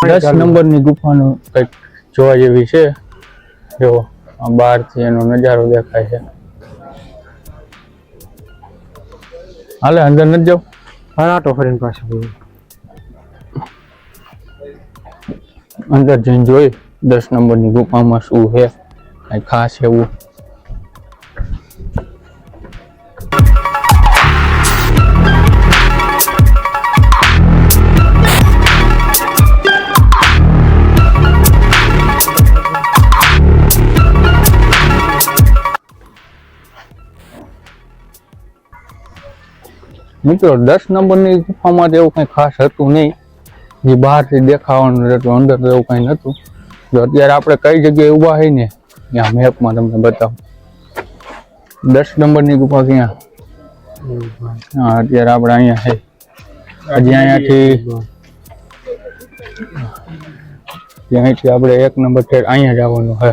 દસ નંબરની ગુફાનું કંઈક જોવા જેવી છે. જો બહારથી એનો નજારો દેખાય છે. હાલે અંદર નથી જાવ? આટો ફરીને પાછું અંદર જઈને જોઈ દસ નંબરની ગુફામાં શું છે કઈ ખાસ એવું? મિત્રો, દસ નંબરની ગુફામાં એવું કઈ ખાસ હતું નહીં. જે બહારથી દેખાવાનું રહેતું, અંદર તો એવું કંઈ નતું જો અત્યારે આપણે કઈ જગ્યાએ ઊભા હોય ને ત્યાં મેપમાં તમને બતાવું. દસ નંબરની ગુફા ક્યાં? હા, અત્યારે આપણે અહીંયા છે હજી અહીંયાથી અહીંથી આપણે એક નંબર છે અહીંયા જવાનું છે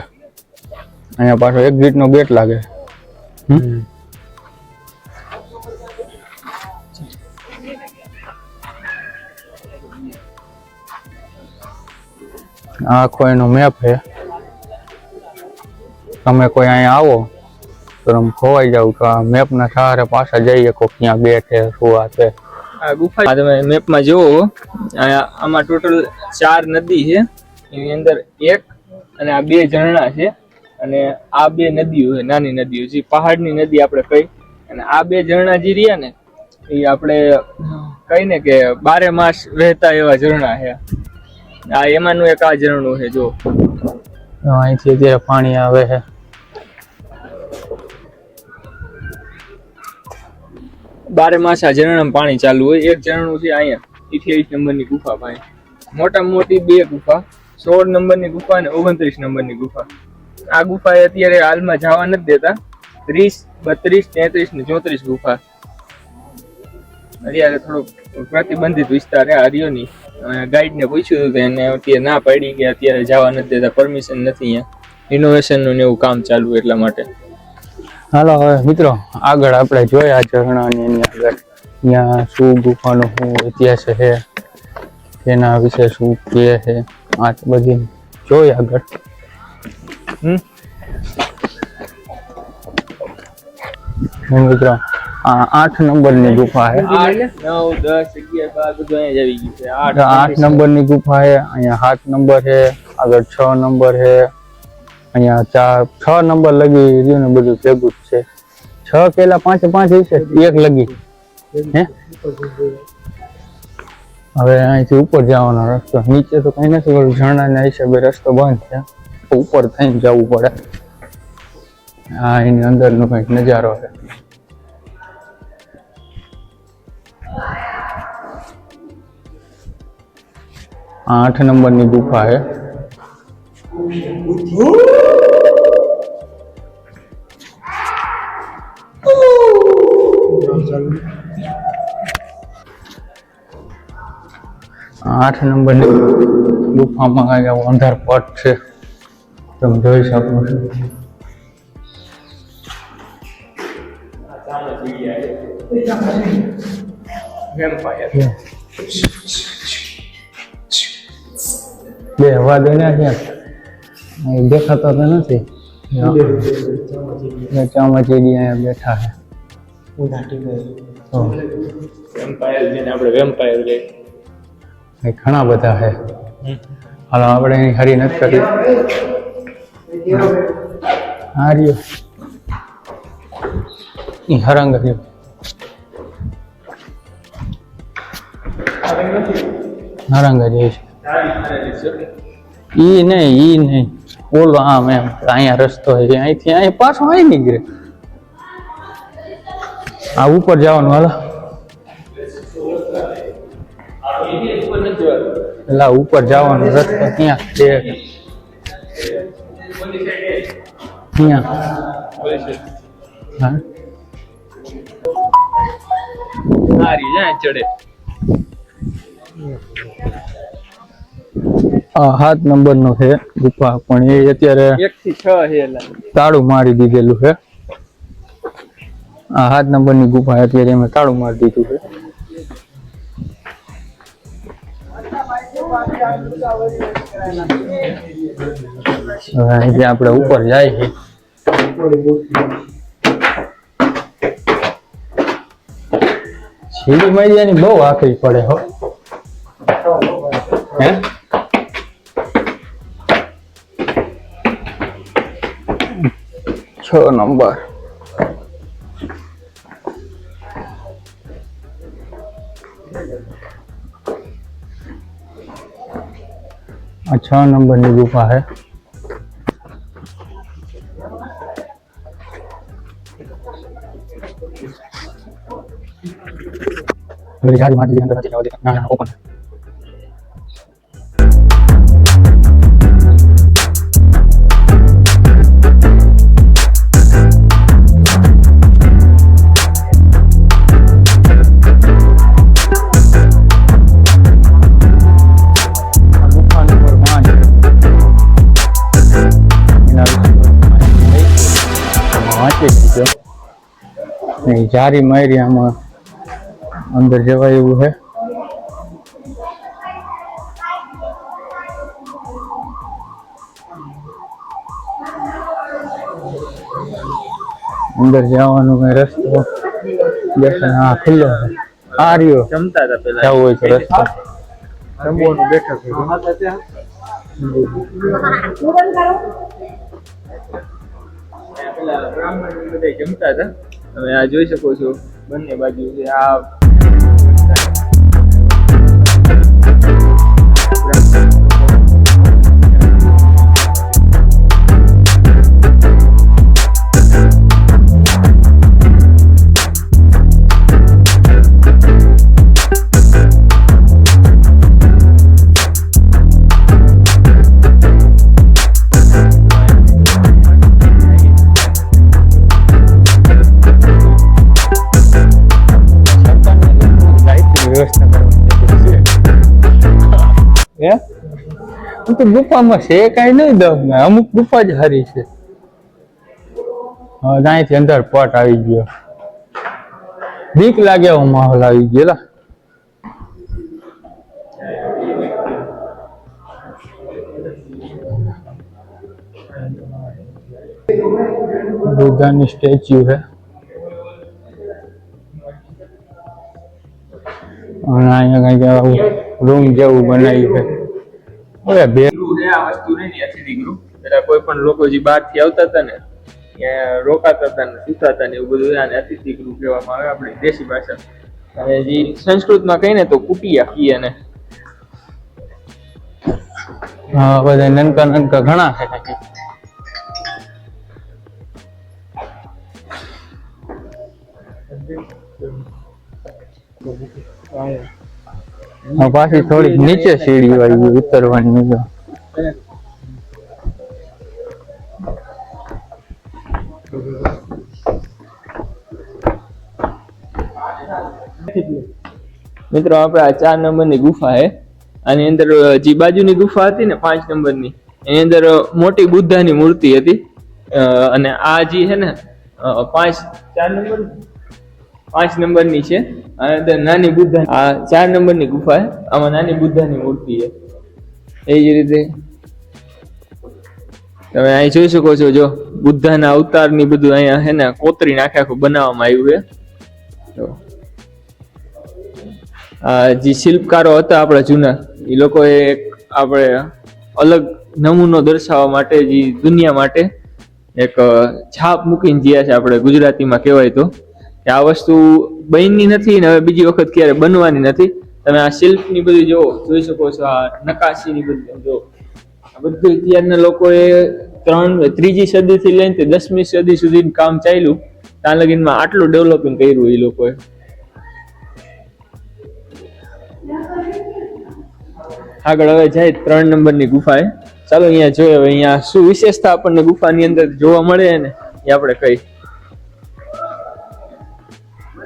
અહીંયા પાછો એક્ઝિટનો ગેટ લાગે. હમ? આખો એનો મેપ છે. તમે કોઈ અહીંયા આવો, તો તમે ખોવાઈ જાવ તો આ મેપના સહારે પાછા જઈએ શકો ક્યાં બે છે શું આ છે. આ ગુફા તમે મેપમાં જુઓ આમાં ટોટલ ચાર નદી છે. એની અંદર એક અને આ બે ઝરણા છે. અને આ બે નદીઓ છે, નાની નદીઓ જે પહાડની નદી આપણે કહી અને આ બે ઝરણા જે રહ્યા ને એ આપણે કહીને કે બારે માસ વહેતા એવા ઝરણા છે. આ એમાંનું એક આ ઝરણું છે જો અહીંથી અત્યારે પાણી આવે છે. બારે માસ આ ઝરણામાં પાણી ચાલુ હોય. એક ઝરણું છે અહીંયા અઠ્યાવીસ નંબરની ગુફા પાસે. મોટામાં મોટી બે ગુફા સોળ નંબરની ગુફા અને ઓગણત્રીસ નંબરની ગુફા. આ ગુફા અત્યારે હાલમાં જવા નથી દેતા. ત્રીસ બત્રીસ તેત્રીસ ને ચોત્રીસ ગુફા. અત્યારે થોડોક પ્રતિબંધિત વિસ્તાર છે આર્યોની ગાઈડને પૂછ્યું હતું તો એને અત્યારે ના પાડી કે અત્યારે જવા નથી દેતા પરમિશન નથી અહીંયા. ઇનોવેશનનું ને એવું કામ ચાલુ એટલા માટે. હાલો, હવે મિત્રો, આગળ આપણે જોયા ઝરણાની એની આગળ. ત્યાં શું ગુફાનો શું ઇતિહાસ છે તેના વિશે શું કહે છે, આ બધી જોઈ આગળ. હમ, મિત્રો આઠ નંબરની ગુફા છે આઠ નવ દસ અગિયાર બાર બધું અહીંયા જ આવી ગયું છે આઠ આ આઠ નંબરની ગુફા છે અહીંયા સાત નંબર છે આગળ છ નંબર છે અહીંયા ચાર છ નંબર લગી રહ્યું ને બધું ભેગું જ છે છ પેલા પાંચે પાંચ છે એક લગી હે હવે અહીંથી ઉપર જવાનો રસ્તો નીચે તો કઈ નથી ઓલું ઝરણાના હિસાબે રસ્તો બંધ છે. ઉપર થઈને જવું પડે. હા એની અંદરનો કંઈક નજારો છે. આઠ નંબરની ગુફા છે આ આઠ નંબરની ગુફામાં કાંઈક આવો અંધાર પટ છે તમે જોઈ શકો છો વેમ્પાયર બે હવા ક્યાં અહીં દેખાતો તો નથી. ચામાચીડી અહીંયા બેઠા છે. તો વેમ્પાયર જેને આપણે વેમ્પાયર કહીએ ઘણા બધા છે. હાલો આપણે અહીં હરી નથી કરી હા રહ્યો હરંગ રહ્યો હરંગ રહ્યો છે. ઈ નહીં ઈ નહીં. ઓલો આમ એમ, અહીંયા અહીં પાછો અહીં નીકળે. આ ઉપર જવાનું, હાલો. પેલા ઉપર જવાનો, રસ્તો ક્યાં? છે ક્યાં? હા? ચડે. આ સાત નંબરનો છે ગુફા. પણ એ અત્યારે એક થી છ તાળું મારી દીધેલું છે. આ સાત નંબરની ગુફા અત્યારે એમાં તાળું મારી દીધું છે. અહીંથી આપણે ઉપર જાય છે. સીડી મૈયાની બહુ આકરી પડે હો. હે છ નંબર આ છ નંબરની ગુફા છે मेरी गाड़ी मार दी अंदर चला दे ना ना ओपन જારી મારી આમાં અંદર જવાય એવું છે. અંદર જવાનું કઈ રસ્તો દર્શન હા ખુલ્લો છે. આ રહ્યો જમતા હતા પેલા. જવું હોય તો રસ્તો. જમવાનું બેઠક છે. પેલા બ્રાહ્મણ બધા જમતા હતા. તમે આ જોઈ શકો છો બંને બાજુ આ તો ગુફામાં છે કઈ નહીં દઉં અમુક ગુફા જ હારી છે. ત્યાંથી અંદર પટ આવી ગયો. બીક લાગે એવો માહોલ આવી ગયો લા. બુદ્ધાની સ્ટેચ્યુ છે. અને અહીંયા કંઈક રૂમ જેવું બનાવ્યું છે. હવે બે આ વસ્તુ નહીં ને અતિથિ ગૃહ પેલા કોઈ પણ લોકો જે બહારથી આવતા હતા ને ત્યાં રોકાતા હતા ને સુતા હતા ને એવું બધું આને અતિથિ ગૃહ કહેવામાં આવે આપણી દેશી ભાષા અને જે સંસ્કૃતમાં કહીને તો કુટિયા કીએ ને હા બધા નનકા નનકા ઘણા. છે પાછી થોડીક નીચે સીડી આવી ઉતરવાની મજા મિત્રો, આપણે આ ચાર નંબરની ગુફા છે આની અંદર જે બાજુની ગુફા હતી ને, પાંચ નંબરની, એની અંદર મોટી બુદ્ધાની મૂર્તિ હતી. અને આ જે છે ને પાંચ, ચાર નંબર પાંચ નંબરની છે અને નાની બુદ્ધા આ ચાર નંબરની ગુફા આમાં નાની બુદ્ધાની મૂર્તિ છે. એ જ રીતે તમે અહીં જોઈ શકો છો, જો બુદ્ધાના અવતારની બધું અહીંયા છે ને કોતરી નાખે આખું બનાવવામાં આવ્યું છે. તો જે શિલ્પકારો હતા આપણા જૂના, એ લોકોએ એક આપણે અલગ નમૂનો દર્શાવવા માટે જે દુનિયા માટે એક છાપ મૂકીને જ્યાં છે આપણે ગુજરાતીમાં કહેવાય તો. કે આ વસ્તુ બનની નથી ને હવે બીજી વખત ક્યારે બનવાની નથી? તમે આ શિલ્પની બધી જોવો જોઈ શકો છો, આ નકાશીની બધી જોવો આ બધું અત્યારના લોકોએ ત્રણ, ત્રીજી સદીથી લઈને દસમી સદી સુધી કામ ચાલ્યું. ત્યાં લગીનમાં આટલું ડેવલપિંગ કર્યું એ લોકોએ. આગળ હવે જાય ત્રણ નંબરની ગુફા એ ચાલો અહીંયા જોઈએ હવે અહીંયા શું વિશેષતા આપણને ગુફાની અંદર જોવા મળે ને એ આપણે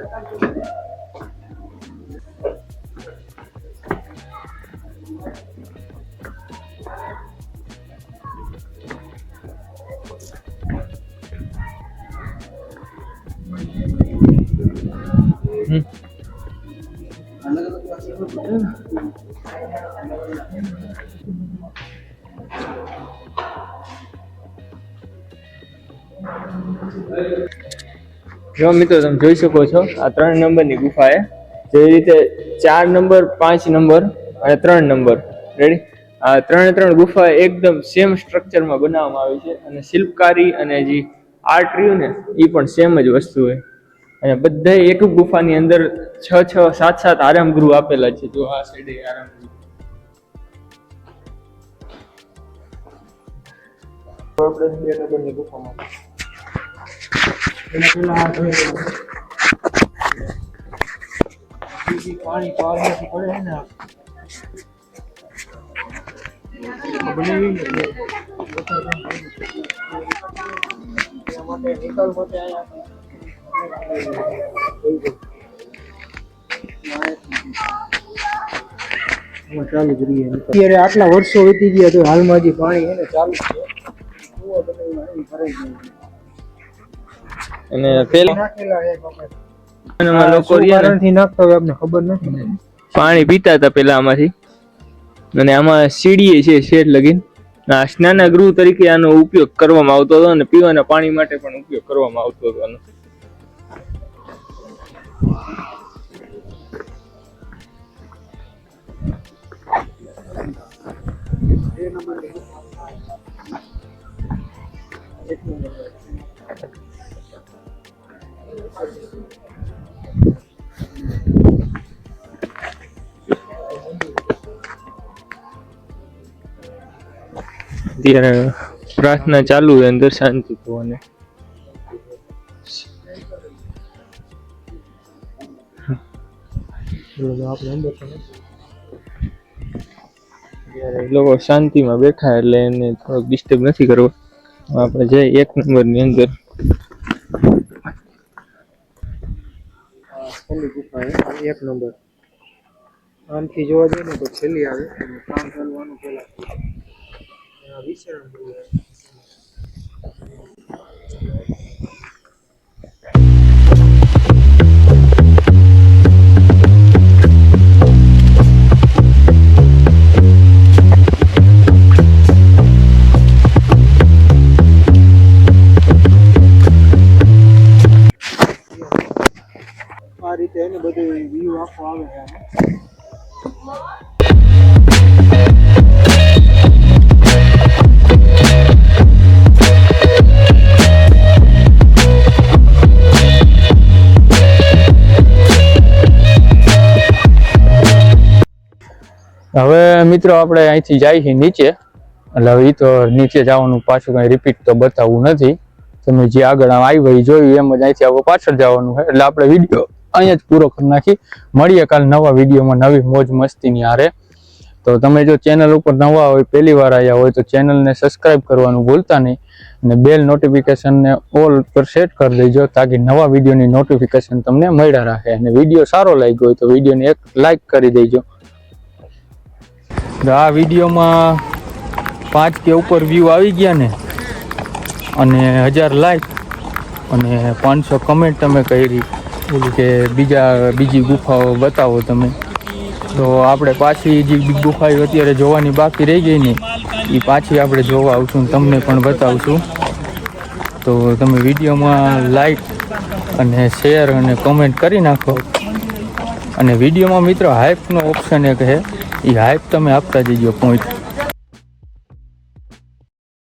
કઈ હમ. જો મિત્રો તમે જોઈ શકો છો, આ ત્રણ નંબરની ગુફા એ જેવી રીતે ચાર નંબર, પાંચ નંબર અને ત્રણ નંબર. રેડી આ ત્રણે ત્રણ ગુફા એકદમ સેમ સ્ટ્રક્ચરમાં બનાવવામાં આવી છે અને શિલ્પકારી અને જે આર્ટ રહ્યું ને એ પણ સેમ જ વસ્તુ હોય. અને બધા એક ગુફાની અંદર છ છ, સાત સાત આરામ ગૃહ આપેલા છે. જો આ સાઈડે આરામ ગૃહ ગુફામાં પાણી પારમાંથી પડે છે ને આ બનાવી ને એટલે એના માટે નિકાલ માટે અહીંયા ચાલુ જ રહીએ અત્યારે આટલા વર્ષો વીતી ગયા તો હાલમાં હજી પાણી છે ને ચાલુ જ છે કૂવો બનાવ્યો એ ભરાઈ ગયો અને પેલા લોકો નાખતા હોય ખબર નથી. પાણી પીતા હતા પેલા આમાંથી. અને આમાં સીડીએ છે શેડ લગીન. આ સ્નાના ગૃહ તરીકે આનો ઉપયોગ કરવામાં આવતો હતો અને પીવાના પાણી માટે પણ ઉપયોગ કરવામાં આવતો હતો આનો. ત્યારે પ્રાર્થના ચાલુ હોય અંદર શાંતિ થવાને લોકો શાંતિમાં બેઠા એટલે એને થોડોક ડિસ્ટર્બ નથી કરવો. આપણે જઈએ એક નંબરની અંદર. છે એક નંબર. આમથી જોવા જઈએ ને તો છેલ્લી આવે. કામ આ વિશ્રામ ગૃહ છે. આ રીતે એને બધું વ્યૂ આખો આવે મિત્રો, આપણે અહીંથી જાય છે નીચે. એટલે હવે તો નીચે જવાનું પાછું કઈ રિપીટ તો બતાવવું નથી. તમે જે આગળ આવી એ જોયું, એમ જ અહીંથી આપણે પાછળ જવાનું છે. એટલે આપણે વીડિયો અહીંયા જ પૂરો કરી નાખી. મળીએ કાલ નવા વિડીયોમાં નવી મોજ મસ્તીની હારે. તો તમે જો ચેનલ ઉપર નવા હોય, પહેલી વાર આવ્યા હોય, તો ચેનલને સબસ્ક્રાઇબ કરવાનું ભૂલતા નહીં. અને બેલ નોટિફિકેશનને ઓલ પર સેટ કરી દેજો, તાકી નવા વિડીયોની નોટિફિકેશન તમને મળ્યા રાખે અને વીડિયો સારો લાગ્યો હોય તો વિડીયોને એક લાઈક કરી દેજો. આ વિડીયોમાં પાંચ કે ઉપર વ્યૂ આવી ગયા ને, અને હજાર લાઈક અને પાંચસો કમેન્ટ તમે કરી કે બીજા, બીજી ગુફાઓ બતાવો તમે. તો આપણે પાછી જે ગુફાઓ અત્યારે જોવાની બાકી રહી ગઈ ને એ પાછી આપણે જોવા આવશું તમને પણ બતાવશું. તો તમે વિડીયોમાં લાઈક અને શેર અને કમેન્ટ કરી નાખો. અને વિડીયોમાં મિત્રો હાઇપનો ઓપ્શન એક છે. એ હાઇપ તમે આપતા જજો પોઈન્ટ